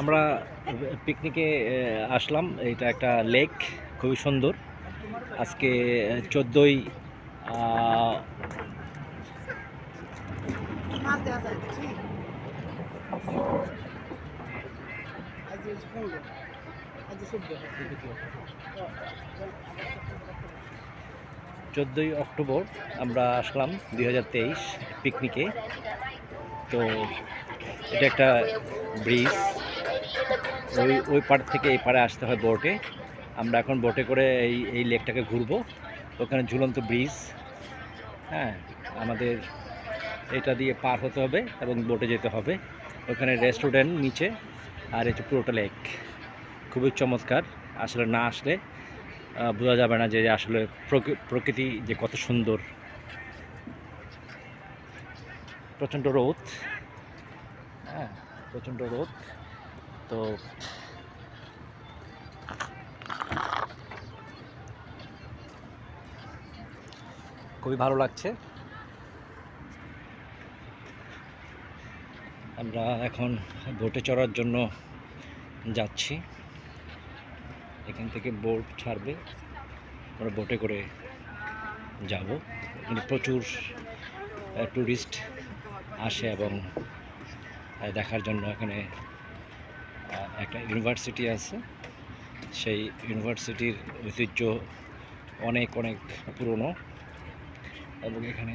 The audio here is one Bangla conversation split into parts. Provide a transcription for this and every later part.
আমরা পিকনিকে আসলাম। এটা একটা লেক খুবই সুন্দর। আজকে চোদ্দোই চোদ্দোই অক্টোবর আমরা আসলাম দুই হাজার তেইশ পিকনিকে তো এটা একটা ব্রিজ ওই ওই পার থেকে এই পাড়ে আসতে হয় বোটে আমরা এখন বোটে করে এই এই লেকটাকে ঘুরবো। ওখানে ঝুলন্ত ব্রিজ হ্যাঁ আমাদের এটা দিয়ে পার হতে হবে এবং বোটে যেতে হবে। ওখানে রেস্টুরেন্ট নিচে, আর এটা পুরোটা লেক খুবই চমৎকার। আসলে না আসলে বোঝা যাবে না যে আসলে প্রকৃ- প্রকৃতি যে কত সুন্দর। প্রচণ্ড রোদ। হ্যাঁ প্রচণ্ড রোদ। তো খুবই ভালো লাগছে। আমরা এখন বোটে চড়ার জন্য যাচ্ছি। এখান থেকে বোট ছাড়বে। আমরা বোটে করে যাব। প্রচুর ট্যুরিস্ট আসে এবং দেখার জন্য এখানে একটা ইউনিভার্সিটি আছে। সেই ইউনিভার্সিটির ঐতিহ্য অনেক অনেক পুরনো এবং এখানে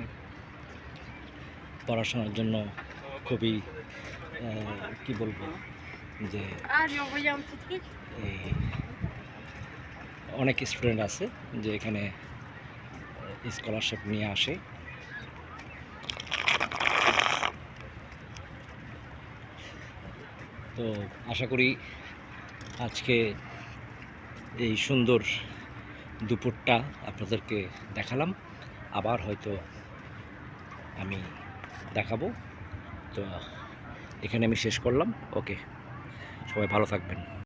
পড়াশোনার জন্য খুবই কি বলব, যে অনেক স্টুডেন্ট আছে যে এখানে স্কলারশিপ নিয়ে আসে। তো আশা করি আজকে এই সুন্দর দুপুরটা আপনাদেরকে দেখালাম। আবার হয়তো আমি দেখাবো। তো এখানে আমি শেষ করলাম। ওকে, সবাই ভালো থাকবেন।